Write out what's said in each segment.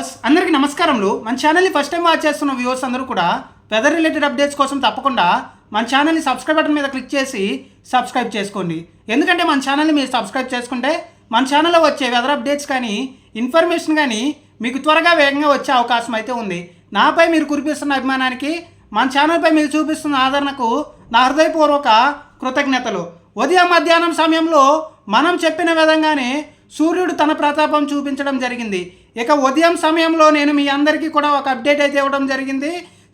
అందరికీ నమస్కారములు. మన ఛానల్ని ఫస్ట్ టైం వాచ్ చేస్తున్న వ్యూవర్స్ అందరూ కూడా వెదర్ రిలేటెడ్ అప్డేట్స్ కోసం తప్పకుండా మన ఛానల్ని సబ్స్క్రైబ్ బటన్ మీద క్లిక్ చేసి సబ్స్క్రైబ్ చేసుకోండి. ఎందుకంటే మన ఛానల్ని మీరు సబ్స్క్రైబ్ చేసుకుంటే మన ఛానల్లో వచ్చే వెదర్ అప్డేట్స్ కానీ ఇన్ఫర్మేషన్ కానీ మీకు త్వరగా వేగంగా వచ్చే అవకాశం అయితే ఉంది. నాపై మీరు కురిపిస్తున్న అభిమానానికి మన ఛానల్పై మీరు చూపిస్తున్న ఆదరణకు నా హృదయపూర్వక కృతజ్ఞతలు. ఉదయం మధ్యాహ్నం సమయంలో మనం చెప్పిన విధంగానే సూర్యుడు తన ప్రతాపం చూపించడం జరిగింది. ఇక ఉదయం సమయంలో నేను మీ అందరికీ కూడా ఒక అప్డేట్ అయితే ఇవ్వడం జరిగింది.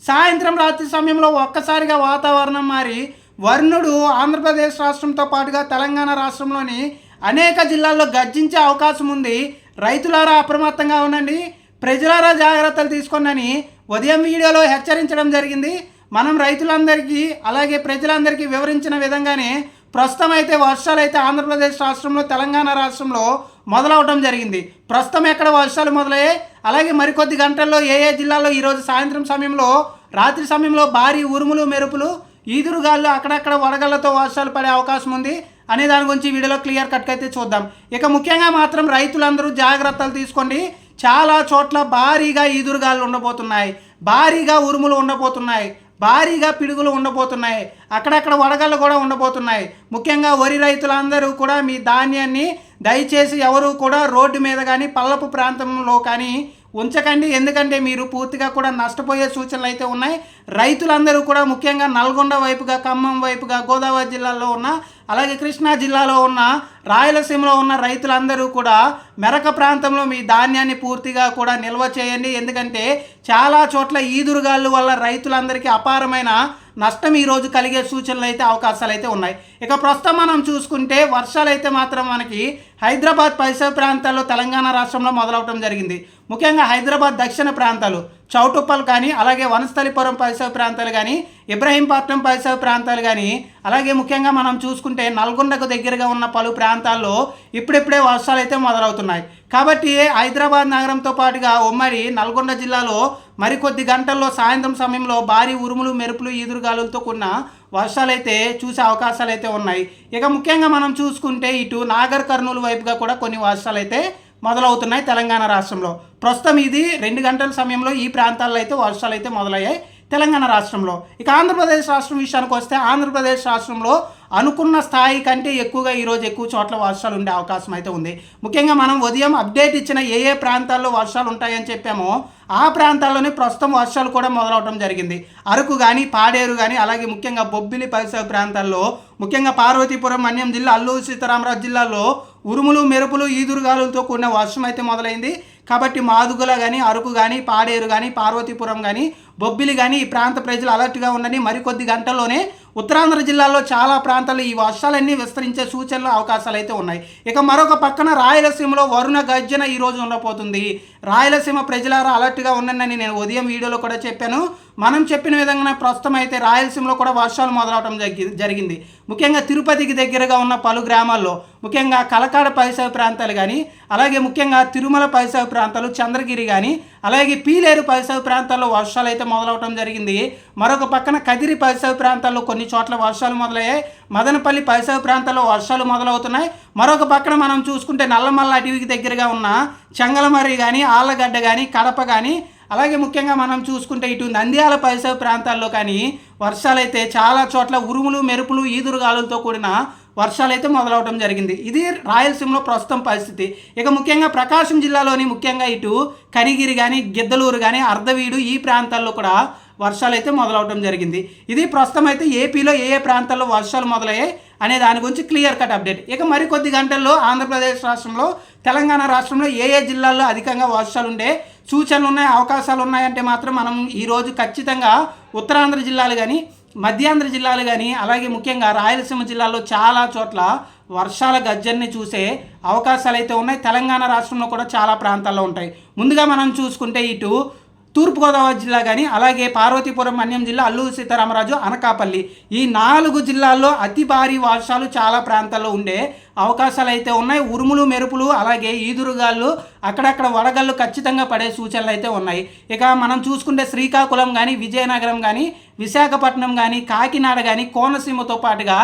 సాయంత్రం రాత్రి సమయంలో ఒక్కసారిగా వాతావరణం మారి వర్ణుడు ఆంధ్రప్రదేశ్ రాష్ట్రంతో పాటుగా తెలంగాణ రాష్ట్రంలోని అనేక జిల్లాల్లో గర్జించే అవకాశం ఉంది. రైతులారా అప్రమత్తంగా ఉండండి. ప్రజలారా జాగ్రత్తలు తీసుకోండి ఉదయం వీడియోలో హెచ్చరించడం జరిగింది. మనం రైతులందరికీ అలాగే ప్రజలందరికీ వివరించిన విధంగానే ప్రస్తుతం అయితే వర్షాలు అయితే ఆంధ్రప్రదేశ్ రాష్ట్రంలో తెలంగాణ రాష్ట్రంలో మొదలవడం జరిగింది. ప్రస్తుతం ఎక్కడ వర్షాలు మొదలయ్యాయి? అలాగే మరికొద్ది గంటల్లో ఏ ఏ జిల్లాలో ఈరోజు సాయంత్రం సమయంలో రాత్రి సమయంలో భారీ ఉరుములు మెరుపులు ఈదురుగాళ్ళు అక్కడక్కడ వడగళ్ళతో వర్షాలు పడే అవకాశం ఉంది అనే దాని గురించి వీడియోలో క్లియర్ కట్ అయితే చూద్దాం. ఇక ముఖ్యంగా మాత్రం రైతులందరూ జాగ్రత్తలు తీసుకోండి. చాలా చోట్ల భారీగా ఈదురుగాలు ఉండబోతున్నాయి. భారీగా ఉరుములు ఉండబోతున్నాయి. భారీగా పిడుగులు ఉండబోతున్నాయి. అక్కడక్కడ వడగళ్ళు కూడా ఉండబోతున్నాయి. ముఖ్యంగా వరి రైతులందరూ కూడా మీ ధాన్యాన్ని దయచేసి ఎవరు కూడా రోడ్డు మీద కానీ పల్లపు ప్రాంతంలో కానీ ఉంచకండి. ఎందుకంటే మీరు పూర్తిగా కూడా నష్టపోయే సూచనలు అయితే ఉన్నాయి. రైతులందరూ కూడా ముఖ్యంగా నల్గొండ వైపుగా ఖమ్మం వైపుగా గోదావరి జిల్లాలో ఉన్న అలాగే కృష్ణా జిల్లాలో ఉన్న రాయలసీమలో ఉన్న రైతులందరూ కూడా మెరక ప్రాంతంలో మీ ధాన్యాన్ని పూర్తిగా కూడా నిల్వ చేయండి. ఎందుకంటే చాలా చోట్ల ఈదురుగాళ్ళు వల్ల రైతులందరికీ అపారమైన నష్టం ఈరోజు కలిగే సూచనలు అయితే అవకాశాలు అయితే ఉన్నాయి. ఇక ప్రస్తుతం మనం చూసుకుంటే వర్షాలు అయితే మాత్రం మనకి హైదరాబాద్ పరిసర ప్రాంతాల్లో తెలంగాణ రాష్ట్రంలో మొదలవటం జరిగింది. ముఖ్యంగా హైదరాబాద్ దక్షిణ ప్రాంతాలు. చౌటుప్పల్ కానీ అలాగే వనస్థలిపురం పరిసర ప్రాంతాలు కానీ ఇబ్రహీంపట్నం పరిసర ప్రాంతాలు కానీ అలాగే ముఖ్యంగా మనం చూసుకుంటే నల్గొండకు దగ్గరగా ఉన్న పలు ప్రాంతాల్లో ఇప్పుడిప్పుడే వర్షాలు అయితే మొదలవుతున్నాయి. కాబట్టి హైదరాబాద్ నగరంతో పాటుగా ఉమ్మడి నల్గొండ జిల్లాలో మరికొద్ది గంటల్లో సాయంత్రం సమయంలో భారీ ఉరుములు మెరుపులు ఈదురుగాలులతో కూడిన వర్షాలైతే చూసే అవకాశాలు అయితే ఉన్నాయి. ఇక ముఖ్యంగా మనం చూసుకుంటే ఇటు నాగర్ కర్నూలు వైపుగా కూడా కొన్ని వర్షాలు అయితే మొదలవుతున్నాయి తెలంగాణ రాష్ట్రంలో. ప్రస్తుతం ఇది రెండు గంటల సమయంలో ఈ ప్రాంతాల్లో అయితే వర్షాలు అయితే మొదలయ్యాయి. తెలంగాణ రాష్ట్రంలో. ఇక ఆంధ్రప్రదేశ్ రాష్ట్రం విషయానికి వస్తే ఆంధ్రప్రదేశ్ రాష్ట్రంలో అనుకున్న స్థాయి కంటే ఎక్కువగా ఈరోజు ఎక్కువ చోట్ల వర్షాలు ఉండే అవకాశం అయితే ఉంది. ముఖ్యంగా మనం ఉదయం అప్డేట్ ఇచ్చిన ఏ ఏ ప్రాంతాల్లో వర్షాలు ఉంటాయని చెప్పామో ఆ ప్రాంతాల్లోనే ప్రస్తుతం వర్షాలు కూడా మొదలవడం జరిగింది. అరకు కానీ పాడేరు కానీ అలాగే ముఖ్యంగా బొబ్బిలి పరిసర ప్రాంతాల్లో ముఖ్యంగా పార్వతీపురం మన్యం జిల్లా అల్లూరు సీతారామరాజు జిల్లాలో ఉరుములు మెరుపులు ఈదురుగాలులతో కూడిన వర్షం అయితే మొదలైంది. కాబట్టి మాదుగుల కానీ అరకు కానీ పాడేరు కానీ పార్వతీపురం కానీ బొబ్బిలి కానీ ఈ ప్రాంత ప్రజలు అలర్ట్గా ఉండని మరికొద్ది గంటల్లోనే ఉత్తరాంధ్ర జిల్లాలో చాలా ప్రాంతాల్లో ఈ వర్షాలన్నీ విస్తరించే సూచనలు అవకాశాలు అయితే ఉన్నాయి. ఇక మరొక పక్కన రాయలసీమలో వరుణ గర్జన ఈ రోజు ఉండబోతుంది. రాయలసీమ ప్రజలారా అలర్ట్గా ఉండండి నేను ఉదయం వీడియోలో కూడా చెప్పాను. మనం చెప్పిన విధంగా ప్రస్తుతం అయితే రాయలసీమలో కూడా వర్షాలు మొదలవడం జరిగి- జరిగింది. ముఖ్యంగా తిరుపతికి దగ్గరగా ఉన్న పలు గ్రామాల్లో ముఖ్యంగా కలకాడ పరిసర ప్రాంతాలు కానీ అలాగే ముఖ్యంగా తిరుమల పరిసర ప్రాంతాలు చంద్రగిరి కానీ అలాగే పీలేరు పరిసర ప్రాంతాల్లో వర్షాలు అయితే మొదలవడం జరిగింది. మరొక పక్కన కదిరి పరిసర ప్రాంతాల్లో కొన్ని చోట్ల వర్షాలు మొదలయ్యాయి. మదనపల్లి పరిసర ప్రాంతాల్లో వర్షాలు మొదలవుతున్నాయి. మరొక పక్కన మనం చూసుకుంటే నల్లమల్ల అటవీకి దగ్గరగా ఉన్న చెంగలమర్రి కానీ ఆళ్ళగడ్డ కానీ కడప కానీ అలాగే ముఖ్యంగా మనం చూసుకుంటే ఇటు నంద్యాల పరిసర ప్రాంతాల్లో కానీ వర్షాలైతే చాలా చోట్ల ఉరుములు మెరుపులు ఈదురుగాలులతో కూడిన వర్షాలైతే మొదలవడం జరిగింది. ఇది రాయలసీమలో ప్రస్తుతం పరిస్థితి. ఇక ముఖ్యంగా ప్రకాశం జిల్లాలోని ముఖ్యంగా ఇటు కనిగిరి కానీ గిద్దలూరు కానీ అర్ధవీడు ఈ ప్రాంతాల్లో కూడా వర్షాలు అయితే మొదలవడం జరిగింది. ఇది ప్రస్తుతం అయితే ఏపీలో ఏ ఏ ప్రాంతాల్లో వర్షాలు మొదలయ్యాయి అనే దాని గురించి క్లియర్ కట్ అప్డేట్. ఇక మరికొద్ది గంటల్లో ఆంధ్రప్రదేశ్ రాష్ట్రంలో తెలంగాణ రాష్ట్రంలో ఏ ఏ జిల్లాల్లో అధికంగా వర్షాలు ఉండే సూచనలు ఉన్నాయి అవకాశాలు ఉన్నాయంటే మాత్రం మనం ఈరోజు ఖచ్చితంగా ఉత్తరాంధ్ర జిల్లాలు కానీ మధ్యాంధ్ర జిల్లాలు కానీ అలాగే ముఖ్యంగా రాయలసీమ జిల్లాలో చాలా చోట్ల వర్షాల గర్జన్ని చూసే అవకాశాలు అయితే ఉన్నాయి. తెలంగాణ రాష్ట్రంలో కూడా చాలా ప్రాంతాల్లో ఉంటాయి. ముందుగా మనం చూసుకుంటే ఇటు తూర్పుగోదావరి జిల్లా కానీ అలాగే పార్వతీపురం మన్యం జిల్లా అల్లూరు సీతారామరాజు అనకాపల్లి ఈ నాలుగు జిల్లాల్లో అతి భారీ వర్షాలు చాలా ప్రాంతాల్లో ఉండే అవకాశాలు అయితే ఉన్నాయి. ఉరుములు మెరుపులు అలాగే ఈదురుగాళ్ళు అక్కడక్కడ వడగళ్ళు ఖచ్చితంగా పడే సూచనలు అయితే ఉన్నాయి. ఇక మనం చూసుకుంటే శ్రీకాకుళం కానీ విజయనగరం కానీ విశాఖపట్నం కానీ కాకినాడ కానీ కోనసీమతో పాటుగా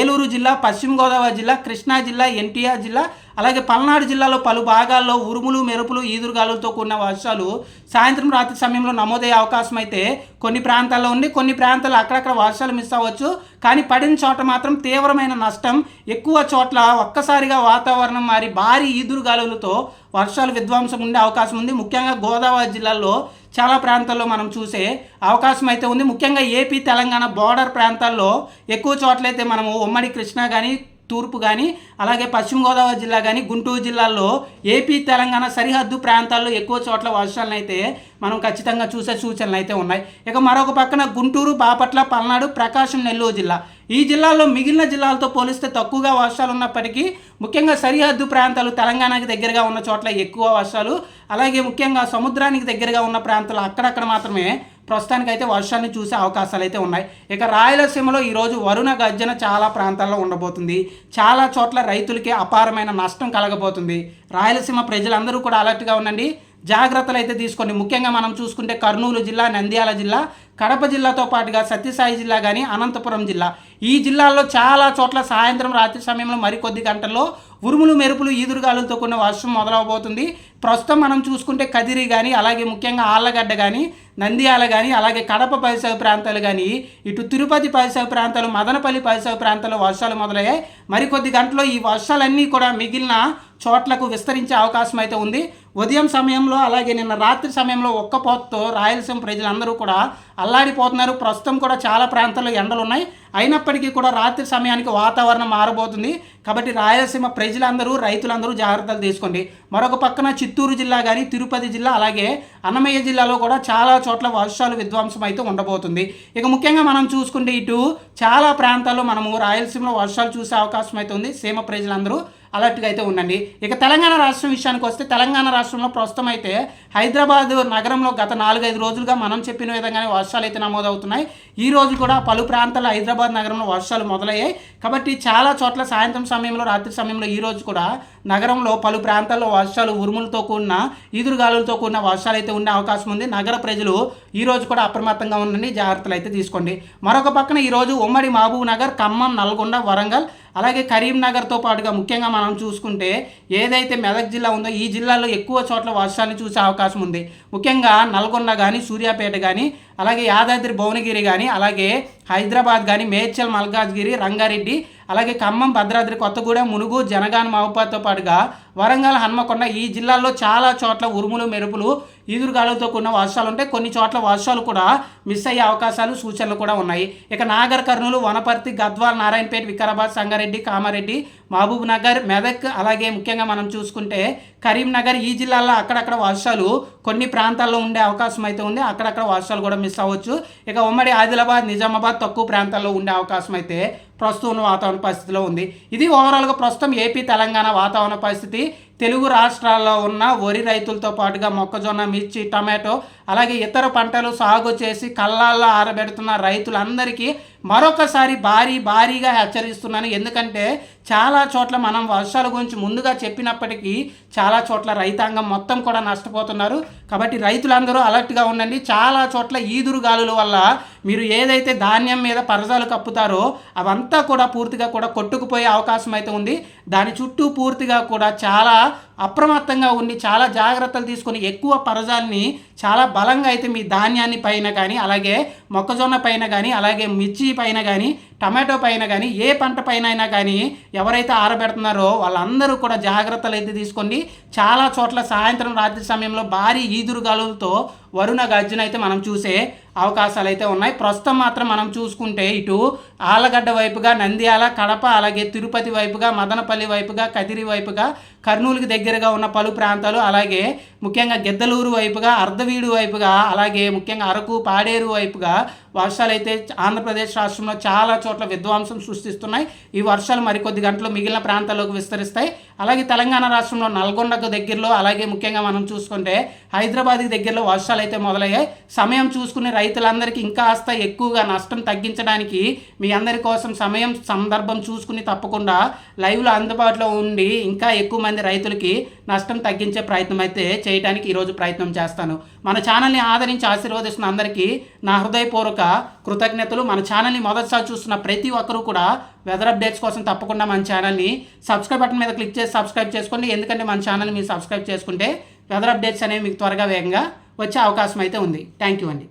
ఏలూరు జిల్లా పశ్చిమ గోదావరి జిల్లా కృష్ణా జిల్లా ఎన్టీఆర్ జిల్లా అలాగే పల్నాడు జిల్లాలో పలు భాగాల్లో ఉరుములు మెరుపులు ఈదురుగాలులతో కూడిన వర్షాలు సాయంత్రం రాత్రి సమయంలో నమోదయ్యే అవకాశం అయితే కొన్ని ప్రాంతాల్లో ఉంది కొన్ని ప్రాంతాల్లో అక్కడక్కడ వర్షాలు మిస్ అవ్వచ్చు. కానీ పడిన చోట మాత్రం తీవ్రమైన నష్టం. ఎక్కువ చోట్ల ఒక్కసారిగా వాతావరణం మారి భారీ ఈదురుగాలులతో వర్షాలు విధ్వంసం ఉండే అవకాశం ఉంది. ముఖ్యంగా గోదావరి జిల్లాల్లో చాలా ప్రాంతాల్లో మనం చూసే అవకాశం అయితే ఉంది. ముఖ్యంగా ఏపీ తెలంగాణ బార్డర్ ప్రాంతాల్లో ఎక్కువ చోట్లయితే మనము ఉమ్మడి కృష్ణా కానీ తూర్పు కానీ అలాగే పశ్చిమ గోదావరి జిల్లా కానీ గుంటూరు జిల్లాల్లో ఏపీ తెలంగాణ సరిహద్దు ప్రాంతాల్లో ఎక్కువ చోట్ల వర్షాలను అయితే మనం ఖచ్చితంగా చూసే సూచనలు అయితే ఉన్నాయి. ఇక మరొక పక్కన గుంటూరు బాపట్ల పల్నాడు ప్రకాశం నెల్లూరు జిల్లా. ఈ జిల్లాల్లో మిగిలిన జిల్లాలతో పోలిస్తే తక్కువగా వర్షాలు ఉన్నప్పటికీ ముఖ్యంగా సరిహద్దు ప్రాంతాలు తెలంగాణకి దగ్గరగా ఉన్న చోట్ల ఎక్కువ వర్షాలు అలాగే ముఖ్యంగా సముద్రానికి దగ్గరగా ఉన్న ప్రాంతాలు అక్కడక్కడ మాత్రమే ప్రస్తుతానికి అయితే వర్షాన్ని చూసే అవకాశాలు అయితే ఉన్నాయి. ఇక రాయలసీమలో ఈరోజు వరుణ గర్జన చాలా ప్రాంతాల్లో ఉండబోతుంది. చాలా చోట్ల రైతులకి అపారమైన నష్టం కలగబోతుంది. రాయలసీమ ప్రజలందరూ కూడా అలర్ట్గా ఉండండి. జాగ్రత్తలు అయితే తీసుకోండి. ముఖ్యంగా మనం చూసుకుంటే కర్నూలు జిల్లా నంద్యాల జిల్లా కడప జిల్లాతో పాటుగా సత్యసాయి జిల్లా కానీ అనంతపురం జిల్లా. ఈ జిల్లాల్లో చాలా చోట్ల సాయంత్రం రాత్రి సమయంలో మరికొద్ది గంటల్లో ఉరుములు మెరుపులు ఈదురుగాలులతో కూడిన వర్షం మొదలవబోతుంది. ప్రస్తుతం మనం చూసుకుంటే కదిరి కానీ అలాగే ముఖ్యంగా ఆళ్ళగడ్డ కానీ నంద్యాల కానీ అలాగే కడప పరిసర ప్రాంతాలు కానీ ఇటు తిరుపతి పరిసర ప్రాంతాలు మదనపల్లి పరిసర ప్రాంతాల్లో వర్షాలు మొదలయ్యాయి. మరికొద్ది గంటలో ఈ వర్షాలన్నీ కూడా మిగిలిన చోట్లకు విస్తరించే అవకాశం అయితే ఉంది. ఉదయం సమయంలో అలాగే నిన్న రాత్రి సమయంలో ఒక్క పోతతో రాయలసీమ ప్రజలందరూ కూడా అల్లాడిపోతున్నారు. ప్రస్తుతం కూడా చాలా ప్రాంతాల్లో ఎండలు ఉన్నాయి అయినప్పటికీ కూడా రాత్రి సమయానికి వాతావరణం మారబోతుంది. కాబట్టి రాయలసీమ ప్రజలందరూ రైతులందరూ జాగ్రత్తలు తీసుకోండి. మరొక పక్కన చిత్తూరు జిల్లా కానీ తిరుపతి జిల్లా అలాగే అన్నమయ్య జిల్లాలో కూడా చాలా చోట్ల వర్షాలు విధ్వంసం అయితే ఉండబోతుంది. ఇక ముఖ్యంగా మనం చూసుకుంటే ఇటు చాలా ప్రాంతాల్లో మనము రాయలసీమలో వర్షాలు చూసే అవకాశం అయితే ఉంది. సీమ ప్రజలందరూ అలర్ట్గా అయితే ఉండండి. ఇక తెలంగాణ రాష్ట్రం విషయానికి వస్తే తెలంగాణ రాష్ట్రంలో ప్రస్తుతం అయితే హైదరాబాద్ నగరంలో గత నాలుగైదు రోజులుగా మనం చెప్పిన విధంగానే వర్షాలు అయితే నమోదవుతున్నాయి. ఈ రోజు కూడా పలు ప్రాంతాల హైదరాబాద్ నగరంలో వర్షాలు మొదలయ్యాయి. కాబట్టి చాలా చోట్ల సాయంత్రం సమయంలో రాత్రి సమయంలో ఈ రోజు కూడా నగరంలో పలు ప్రాంతాల్లో వర్షాలు ఉరుములతో కూడిన ఈదురుగాలులతో కూడిన వర్షాలు అయితే ఉండే అవకాశం ఉంది. నగర ప్రజలు ఈ రోజు కూడా అప్రమత్తంగా ఉండండి. జాగ్రత్తలు అయితే తీసుకోండి. మరొక పక్కన ఈరోజు ఉమ్మడి మహబూబ్ నగర్ ఖమ్మం నల్గొండ వరంగల్ అలాగే కరీంనగర్తో పాటుగా ముఖ్యంగా మనం చూసుకుంటే ఏదైతే మెదక్ జిల్లా ఉందో ఈ జిల్లాలో ఎక్కువ చోట్ల వర్షాన్ని చూసే అవకాశం ఉంది. ముఖ్యంగా నల్గొండ కానీ సూర్యాపేట కానీ అలాగే యాదాద్రి భువనగిరి కానీ అలాగే హైదరాబాద్ కానీ మేడ్చల్ మల్కాజ్గిరి రంగారెడ్డి అలాగే ఖమ్మం భద్రాద్రి కొత్తగూడెం మునుగు జనగాన మహబాద్తో పాటుగా వరంగల్ హన్మకొండ ఈ జిల్లాల్లో చాలా చోట్ల ఉరుములు మెరుపులు ఈదురుగాలులతో కూడిన వర్షాలు ఉంటాయి కొన్ని చోట్ల వర్షాలు కూడా మిస్ అయ్యే అవకాశాలు సూచనలు కూడా ఉన్నాయి. ఇక నాగర్ కర్నూలు వనపర్తి గద్వాల్ నారాయణపేట వికారాబాద్ సంగారెడ్డి కామారెడ్డి మహబూబ్ నగర్ మెదక్ అలాగే ముఖ్యంగా మనం చూసుకుంటే కరీంనగర్ ఈ జిల్లాల్లో అక్కడక్కడ వర్షాలు కొన్ని ప్రాంతాల్లో ఉండే అవకాశం అయితే ఉంది. అక్కడక్కడ వర్షాలు కూడా మిస్ అవ్వచ్చు. ఇక ఉమ్మడి ఆదిలాబాద్ నిజామాబాద్ తక్కువ ప్రాంతాల్లో ఉండే అవకాశం అయితే ప్రస్తుతం వాతావరణ పరిస్థితిలో ఉంది. ఇది ఓవరాల్గా ప్రస్తుతం ఏపీ తెలంగాణ వాతావరణ పరిస్థితి. తెలుగు రాష్ట్రాల్లో ఉన్న వరి రైతులతో పాటుగా మొక్కజొన్న మిర్చి టమాటో అలాగే ఇతర పంటలు సాగు చేసి కళ్ళాల్లో ఆరబెడుతున్న రైతులందరికీ మరొకసారి భారీ భారీగా హెచ్చరిస్తున్నాను. ఎందుకంటే చాలా చోట్ల మనం వర్షాల గురించి ముందుగా చెప్పినప్పటికీ చాలా చోట్ల రైతాంగం మొత్తం కూడా నష్టపోతున్నారు. కాబట్టి రైతులందరూ అలర్ట్గా ఉండండి. చాలా చోట్ల ఈదురు గాలుల వల్ల మీరు ఏదైతే ధాన్యం మీద పరదాలు కప్పుతారో అవంతా కూడా పూర్తిగా కూడా కొట్టుకుపోయే అవకాశం అయితే ఉంది. దాని చుట్టూ పూర్తిగా కూడా చాలా అప్రమత్తంగా ఉండి చాలా జాగ్రత్తలు తీసుకొని ఎక్కువ పరజాల్ని చాలా బలంగా అయితే మీ ధాన్యాన్ని పైన కానీ అలాగే మొక్కజొన్న పైన కానీ అలాగే మిర్చి పైన కానీ టమాటో పైన కానీ ఏ పంట పైన అయినా కానీ ఎవరైతే ఆరబెడుతున్నారో వాళ్ళందరూ కూడా జాగ్రత్తలు అయితే తీసుకోండి. చాలా చోట్ల సాయంత్రం రాత్రి సమయంలో భారీ ఈదురుగాలులతో వరుణ గర్జన అయితే మనం చూసే అవకాశాలు అయితే ఉన్నాయి. ప్రస్తుతం మాత్రం మనం చూసుకుంటే ఇటు ఆలగడ్డ వైపుగా నంద్యాల కడప అలాగే తిరుపతి వైపుగా మదనపల్లి వైపుగా కదిరి వైపుగా కర్నూలుకి దగ్గరగా ఉన్న పలు ప్రాంతాలు అలాగే ముఖ్యంగా గిద్దలూరు వైపుగా అర్ధవీడు వైపుగా అలాగే ముఖ్యంగా అరకు పాడేరు వైపుగా వర్షాలు అయితే ఆంధ్రప్రదేశ్ రాష్ట్రంలో చాలా చోట్ల విధ్వంసం సృష్టిస్తున్నాయి. ఈ వర్షాలు మరికొద్ది గంటలు మిగిలిన ప్రాంతాల్లోకి విస్తరిస్తాయి. అలాగే తెలంగాణ రాష్ట్రంలో నల్గొండకు దగ్గరలో అలాగే ముఖ్యంగా మనం చూసుకుంటే హైదరాబాద్కి దగ్గరలో వర్షాలు అయితే మొదలయ్యాయి. సమయం చూసుకునే రైతులందరికీ ఇంకాస్త ఎక్కువగా నష్టం తగ్గించడానికి మీ అందరి కోసం సమయం సందర్భం చూసుకుని తప్పకుండా లైవ్లో అందుబాటులో ఉండి ఇంకా ఎక్కువ మంది రైతులకి నష్టం తగ్గించే ప్రయత్నం అయితే చేయడానికి ఈరోజు ప్రయత్నం చేస్తాను. మన ఛానల్ని ఆదరించి ఆశీర్వదిస్తున్న అందరికీ నా హృదయపూర్వక కృతజ్ఞతలు. మన ఛానల్ని మొదటిసారి చూస్తున్న ప్రతి ఒక్కరూ కూడా వెదర్ అప్డేట్స్ కోసం తప్పకుండా మన ఛానల్ని సబ్స్క్రైబ్ బటన్ మీద క్లిక్ చేసి సబ్స్క్రైబ్ చేసుకోండి. ఎందుకంటే మన ఛానల్ మీరు సబ్స్క్రైబ్ చేసుకుంటే వెదర్ అప్డేట్స్ అనేవి మీకు త్వరగా వేగంగా వచ్చే అవకాశం అయితే ఉంది. థ్యాంక్ యూ అండి.